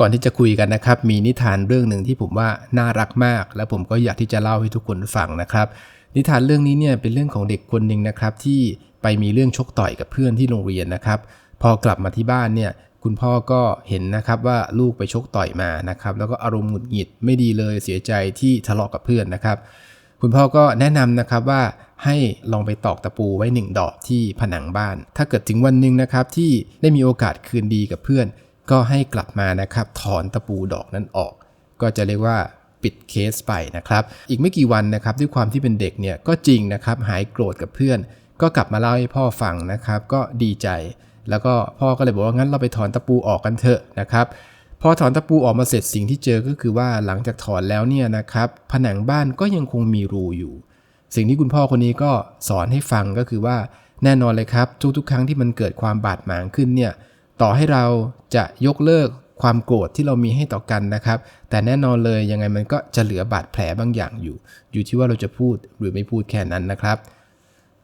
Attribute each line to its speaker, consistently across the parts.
Speaker 1: ก่อนที่จะคุยกันนะครับ มีนิทานเรื่องหนึ่งที่ผมว่าน่ารักมาก และผมก็อยากที่จะเล่าให้ทุกคนฟังนะครับ นิทานเรื่องนี้เนี่ยเป็นเรื่องของเด็กคนหนึ่งนะครับที่ไปมีเรื่องชกต่อยกับเพื่อนที่โรงเรียนนะครับ พอกลับมาที่บ้านเนี่ยคุณพ่อก็เห็นนะครับว่าลูกไปชกต่อยมานะครับ แล้วก็อารมณ์หงุดหงิดไม่ดีเลยเสียใจที่ทะเลาะกับเพื่อนนะครับ คุณพ่อก็แนะนำนะครับว่าให้ลองไปตอกตะปูไว้หนึ่งดอกที่ผนังบ้าน ถ้าเกิดถึงวันหนึ่งนะครับที่ได้มีโอกาสคืนดีกับเพื่อน ก็ให้กลับมานะครับถอนตะปูดอกนั้นออก ก็จะเรียกว่าปิดเคสไปนะครับ อีกไม่กี่วันนะครับด้วยความที่เป็นเด็กเนี่ยก็จริงนะครับหายโกรธกับเพื่อน ก็กลับมาเล่าให้พ่อฟังนะครับ ก็ดีใจ แล้วก็พ่อก็เลยบอกว่างั้นเราไปถอนตะปูออกกันเถอะนะครับพอถอนตะปูออกมาเสร็จสิ่งที่เจอก็คือว่าหลังจากถอนแล้วเนี่ยนะครับผนังบ้านก็ยังคงมีรูอยู่ สิ่งที่คุณพ่อคนนี้ก็สอนให้ฟังก็คือว่าแน่นอนเลยครับทุกๆ ครั้งที่มันเกิดความบาดหมางขึ้นเนี่ย ต่อให้เราจะยกเลิกความโกรธที่เรามีให้ต่อกันนะครับ แต่แน่นอนเลยยังไงมันก็จะเหลือบาดแผลบางอย่างอยู่ อยู่ที่ว่าเราจะพูดหรือไม่พูดแค่นั้นนะครับ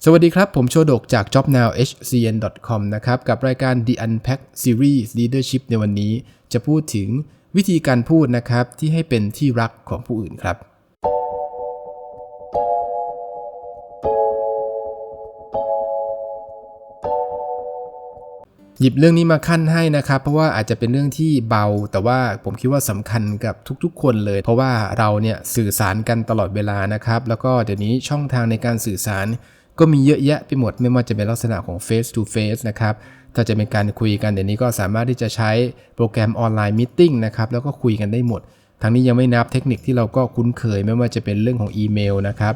Speaker 1: สวัสดีครับ ผมโชดกจาก jobnowhcn.com นะครับ กับรายการ The Unpack Series Leadership ในวันนี้ จะพูดถึงวิธีการพูดนะครับที่ให้เป็นที่รักของผู้อื่นครับ หยิบเรื่องนี้มาขั้นให้นะครับ เพราะว่าอาจจะเป็นเรื่องที่เบา แต่ว่าผมคิดว่าสำคัญกับทุกๆ คนเลย เพราะว่าเราเนี่ยสื่อสารกันตลอดเวลานะครับ แล้วก็เดี๋ยวนี้ช่องทางในการสื่อสารก็มีเยอะแยะไปหมดไม่ว่าจะเป็นลักษณะของ face to face นะครับ ถ้าจะเป็นการคุยกันเดี๋ยวนี้ก็สามารถที่จะใช้โปรแกรมออนไลน์มิ팅นะครับ แล้วก็คุยกันได้หมด ทั้งนี้ยังไม่นับเทคนิคที่เราก็คุ้นเคยไม่ว่าจะเป็นเรื่องของอีเมลนะครับ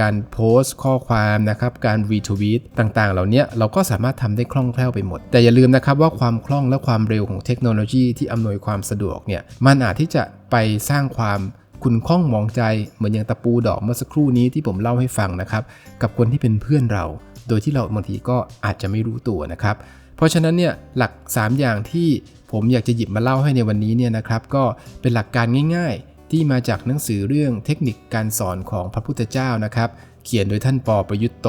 Speaker 1: การโพสต์ข้อความนะครับการรีทวีตต่างๆ เหล่านี้เราก็สามารถทำได้คล่องแคล่วไปหมด แต่อย่าลืมนะครับว่าความคล่องและความเร็วของเทคโนโลยีที่อำนวยความสะดวกเนี่ยมันอาจที่จะไปสร้างความคุณข้องมองใจเหมือนอย่างตะปูดอกเมื่อสักครู่นี้ที่ผมเล่าให้ฟังนะครับกับคนที่เป็นเพื่อนเรา โดยที่เราบางทีก็อาจจะไม่รู้ตัวนะครับ เพราะฉะนั้นเนี่ยหลัก 3 อย่างที่ผมอยากจะหยิบมาเล่าให้ในวันนี้เนี่ยนะครับ ก็เป็นหลักการง่ายๆ ที่มาจากหนังสือเรื่องเทคนิคการสอนของพระพุทธเจ้านะครับ เขียนโดยท่านปอประยุทธ์โต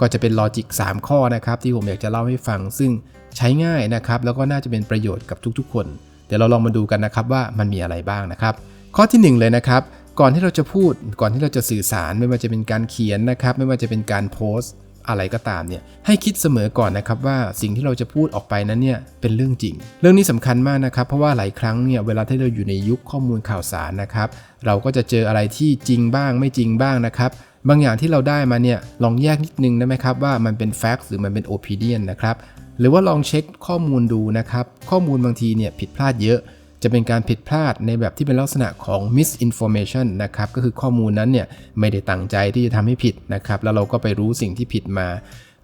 Speaker 1: ก็จะเป็นลอจิก 3 ข้อนะครับ ที่ผมอยากจะเล่าให้ฟัง ซึ่งใช้ง่ายนะครับ แล้วก็น่าจะเป็นประโยชน์กับทุกๆ คน เดี๋ยวเราลองมาดูกันนะครับว่ามันมีอะไรบ้างนะครับ ข้อที่ 1 เลยนะครับ ก่อนที่เราจะพูด ก่อนที่เราจะสื่อสารไม่ว่าจะเป็นการเขียนนะครับ ไม่ว่าจะเป็นการโพสต์ อะไรก็ตามเนี่ยให้คิดเสมอก่อนนะครับว่าสิ่งที่เราจะพูดออกไปนั้นเนี่ยเป็นเรื่องจริง เรื่องนี้สำคัญมากนะครับ เพราะว่าหลายครั้งเนี่ยเวลาที่เราอยู่ในยุคข้อมูลข่าวสารนะครับ เราก็จะเจออะไรที่จริงบ้างไม่จริงบ้างนะครับบางอย่างที่เราได้มาเนี่ยลองแยกนิดนึงได้ไหมครับว่ามันเป็นแฟกต์หรือมันเป็นโอปิเนียนนะครับหรือว่าลองเช็คข้อมูลดูนะครับ ข้อมูลบางทีเนี่ยผิดพลาดเยอะ จะเป็นการผิดพลาดในแบบที่เป็นลักษณะของ misinformation นะครับ ก็คือข้อมูลนั้นเนี่ยไม่ได้ตั้งใจที่จะทำให้ผิดนะครับ แล้วเราก็ไปรู้สิ่งที่ผิดมา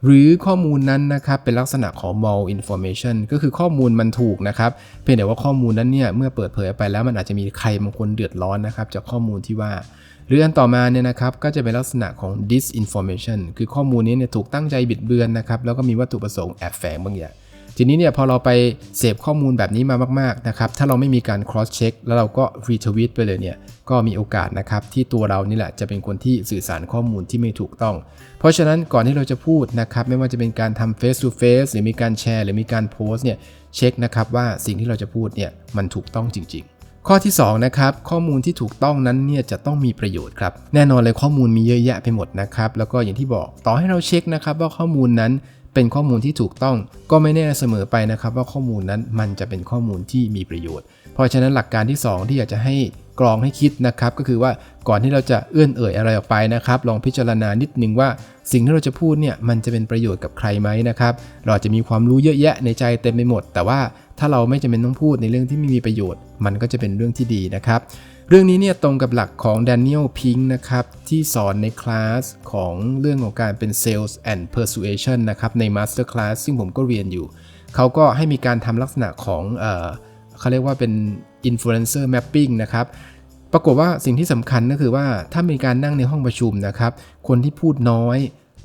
Speaker 1: หรือข้อมูลนั้นนะครับเป็นลักษณะของ malinformation ก็คือข้อมูลมันถูกนะครับ เพียงแต่ว่าข้อมูลนั้นเนี่ยเมื่อเปิดเผยไปแล้วมันอาจจะมีใครบางคนเดือดร้อนนะครับจากข้อมูลที่ว่าหรืออันต่อมาเนี่ยนะครับก็จะเป็นลักษณะของ disinformation คือข้อมูลนี้เนี่ยถูกตั้งใจบิดเบือนนะครับแล้วก็มีวัตถุประสงค์แอบแฝงบางอย่าง ทีนี้เนี่ยพอเราไปเสพข้อมูลแบบนี้มามากๆนะครับถ้าเราไม่มีการ cross check แล้วเราก็ retweet ไปเลยเนี่ยก็มีโอกาสนะครับที่ตัวเรานี่แหละจะเป็นคนที่สื่อสารข้อมูลที่ไม่ถูกต้อง เพราะฉะนั้นก่อนที่เราจะพูดนะครับไม่ว่าจะเป็นการทำ face to face หรือมีการแชร์ หรือมีการโพสต์เนี่ยเช็คนะครับว่าสิ่งที่เราจะพูดเนี่ยมันถูกต้องจริง ๆข้อที่2นะครับข้อมูลที่ถูกต้องนั้นเนี่ยจะต้องมีประโยชน์ครับแน่นอนเลยข้อมูลมีเยอะแยะไปหมดนะครับแล้วก็อย่างที่บอกต่อให้เราเช็คนะครับว่าข้อมูลนั้น เป็นข้อมูลที่ถูกต้อง ก็ไม่แน่เสมอไปนะครับ ว่าข้อมูลนั้นมันจะเป็นข้อมูลที่มีประโยชน์ เพราะฉะนั้นหลักการที่ 2 ที่อยากจะให้กรองให้คิดนะครับ ก็คือว่าก่อนที่เราจะเอื้อนเอ่ยอะไรออกไปนะครับ ลองพิจารณานิดนึงว่าสิ่งที่เราจะพูดเนี่ยมันจะเป็นประโยชน์กับใครไหมนะครับ เราจะมีความรู้เยอะแยะในใจเต็มไปหมด แต่ว่าถ้าเราไม่จำเป็นต้องพูดในเรื่องที่ไม่มีประโยชน์ มันก็จะเป็นเรื่องที่ดีนะครับ เรื่องนี้เนี่ยตรงกับหลักของ Daniel Pink นะครับ ที่สอนในคลาสของเรื่องของการเป็น Sales and Persuasion นะครับ ใน Master Class ซึ่งผมก็เรียนอยู่ เขาก็ให้มีการทำลักษณะของเออเขาเรียกว่าเป็น Influencer Mapping นะครับปรากฏว่าสิ่งที่สำคัญก็คือว่าถ้ามีการนั่งในห้องประชุมนะครับ คนที่พูดน้อย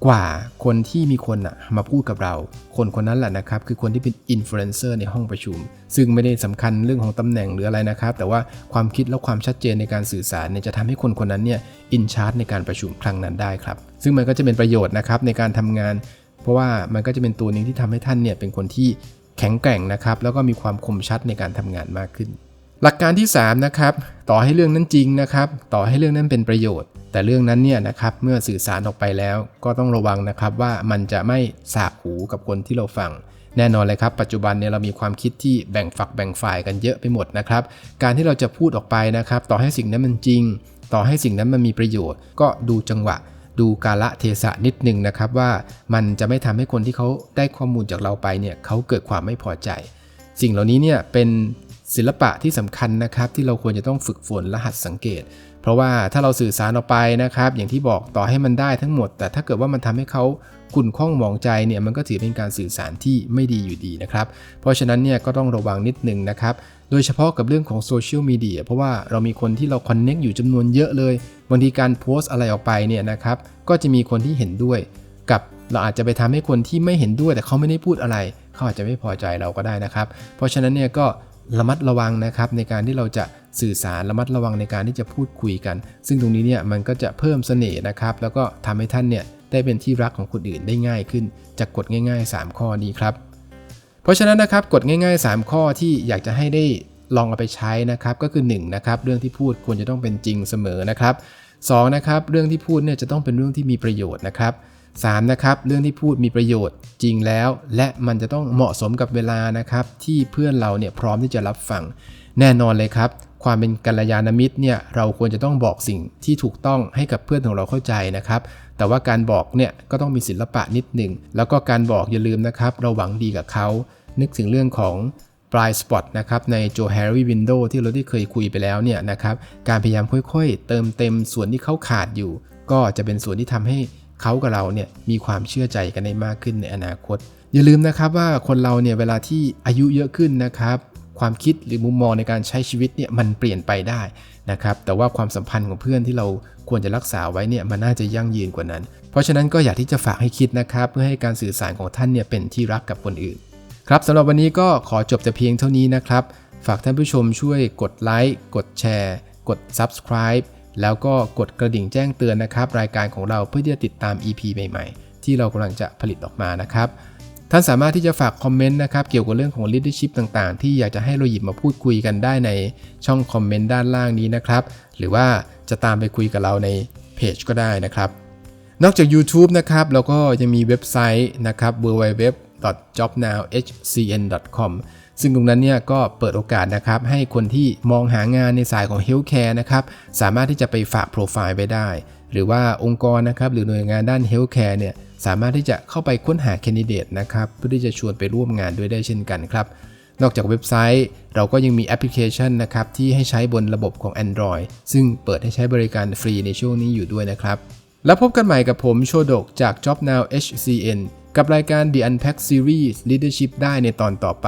Speaker 1: กว่าคนที่มีคนอะมาพูดกับเรา คนคนนั้นแหละนะครับ คือคนที่เป็นอินฟลูเอนเซอร์ในห้องประชุม ซึ่งไม่ได้สำคัญเรื่องของตำแหน่งหรืออะไรนะครับ แต่ว่าความคิดและความชัดเจนในการสื่อสารเนี่ยจะทำให้คนคนนั้นเนี่ยอินชาร์จในการประชุมครั้งนั้นได้ครับ ซึ่งมันก็จะเป็นประโยชน์นะครับในการทำงาน เพราะว่ามันก็จะเป็นตัวหนึงที่ทำให้ท่านเนี่ยเป็นคนที่แข็งแกร่งนะครับ แล้วก็มีความคมชัดในการทำงานมากขึ้น หลักการที่3นะครับต่อให้เรื่องนั้นจริงนะครับต่อให้เรื่องนั้นเป็นประโยชน์ แต่เรื่องนั้นเนี่ยนะครับเมื่อสื่อสารออกไปแล้ว ก็ต้องระวังนะครับว่ามันจะไม่สาบหูกับคนที่เราฟัง แน่นอนเลยครับ ปัจจุบันเนี่ยเรามีความคิดที่แบ่งฝักแบ่งฝ่ายกันเยอะไปหมดนะครับ การที่เราจะพูดออกไปนะครับ ต่อให้สิ่งนั้นมันจริง ต่อให้สิ่งนั้นมันมีประโยชน์ ก็ดูจังหวะ ดูกาละเทศะนิดหนึ่งนะครับว่ามันจะไม่ทำให้คนที่เขาได้ข้อมูลจากเราไปเนี่ยเขาเกิดความไม่พอใจ สิ่งเหล่านี้เนี่ยเป็น ศิลปะที่สำคัญนะครับที่เราควรจะต้องฝึกฝนและหัดสังเกต เพราะว่าถ้าเราสื่อสารออกไปนะครับ อย่างที่บอกต่อให้มันได้ทั้งหมด แต่ถ้าเกิดว่ามันทำให้เขาขุ่นข้องหมองใจเนี่ยมันก็ถือเป็นการสื่อสารที่ไม่ดีอยู่ดีนะครับ เพราะฉะนั้นเนี่ยก็ต้องระวังนิดนึงนะครับ โดยเฉพาะกับเรื่องของโซเชียลมีเดียเพราะว่าเรามีคนที่เราคอนเน็กอยู่จำนวนเยอะเลยบางทีการโพสต์อะไรออกไปเนี่ยนะครับก็จะมีคนที่เห็นด้วยกับเราอาจจะไปทำให้คนที่ไม่เห็นด้วยแต่เขาไม่ได้พูดอะไร เขาอาจจะไม่พอใจเราก็ได้นะครับ เพราะฉะนั้นเนี่ยก็ ระมัดระวังนะครับในการที่เราจะสื่อสารระมัดระวังในการที่จะพูดคุยกัน ซึ่งตรงนี้เนี่ยมันก็จะเพิ่มเสน่ห์นะครับ แล้วก็ทำให้ท่านเนี่ยได้เป็นที่รักของคนอื่นได้ง่ายขึ้น จากกฎง่ายๆ 3 ข้อนี้ครับ เพราะฉะนั้นนะครับกฎง่าย ๆ 3 ข้อที่อยากจะให้ได้ลองเอาไปใช้นะครับ ก็คือ1นะครับเรื่องที่พูดควรจะต้องเป็นจริงเสมอนะครับ2นะครับเรื่องที่พูดเนี่ยจะต้องเป็นเรื่องที่มีประโยชน์นะครับ 3 นะครับเรื่องที่พูดมีประโยชน์จริงแล้ว และมันจะต้องเหมาะสมกับเวลานะครับที่เพื่อนเราเนี่ยพร้อมที่จะรับฟัง แน่นอนเลยครับ ความเป็นกัลยาณมิตรเนี่ยเราควรจะต้องบอกสิ่งที่ถูกต้องให้กับเพื่อนของเราเข้าใจนะครับแต่ว่าการบอกเนี่ยก็ต้องมีศิลปะนิดหนึ่งแล้วก็การบอกอย่าลืมนะครับเราหวังดีกับเขานึกถึงเรื่องของปลายสปอตนะครับในโจแฮร์รี่วินโดที่เราได้เคยคุยไปแล้วเนี่ยนะครับการพยายามค่อยๆ เติมเต็มส่วนที่เขาขาดอยู่ ก็จะเป็นส่วนที่ทำให้ เขากับเราเนี่ยมีความเชื่อใจกันได้มากขึ้นในอนาคต อย่าลืมนะครับว่าคนเราเนี่ยเวลาที่อายุเยอะขึ้นนะครับ ความคิดหรือมุมมองในการใช้ชีวิตเนี่ยมันเปลี่ยนไปได้นะครับ แต่ว่าความสัมพันธ์ของเพื่อนที่เราควรจะรักษาไว้เนี่ยมันน่าจะยั่งยืนกว่านั้น เพราะฉะนั้นก็อยากที่จะฝากให้คิดนะครับ เพื่อให้การสื่อสารของท่านเนี่ยเป็นที่รักกับคนอื่น ครับสำหรับวันนี้ก็ขอจบแต่เพียงเท่านี้นะครับ ฝากท่านผู้ชมช่วยกดไลค์กดแชร์ กด Subscribe แล้วก็กดกระดิ่งแจ้งเตือนนะครับ รายการของเราเพื่อที่จะติดตาม EP ใหม่ๆ ที่เรากำลังจะผลิตออกมานะครับ ท่านสามารถที่จะฝากคอมเมนต์นะครับ เกี่ยวกับเรื่องของ leadership ต่างๆ ที่อยากจะให้เราหยิบมาพูดคุยกันได้ในช่องคอมเมนต์ด้านล่างนี้นะครับ หรือว่าจะตามไปคุยกับเราในเพจก็ได้นะครับ นอกจาก YouTube นะครับเราก็ยังมีเว็บไซต์นะครับ www.jobnowhcn.com ซึ่งตรงนั้นเนี่ยก็เปิดโอกาสนะครับให้คนที่มองหางานในสายของ Healthcare นะครับสามารถที่จะไปฝากโปรไฟล์ไปได้ หรือว่าองค์กรนะครับหรือหน่วยงานด้าน Healthcare เนี่ยสามารถที่จะเข้าไปค้นหาแคนดิเดตนะครับเพื่อที่จะชวนไปร่วมงานด้วยได้เช่นกันครับนอกจากเว็บไซต์ เราก็ยังมีแอปพลิเคชันนะครับที่ให้ใช้บนระบบของ Android ซึ่งเปิดให้ใช้บริการฟรีในช่วงนี้อยู่ด้วยนะครับ แล้วพบกันใหม่กับผมโชดกจาก Job Now HCN กับรายการ The Unpack Series Leadership ได้ในตอนต่อไป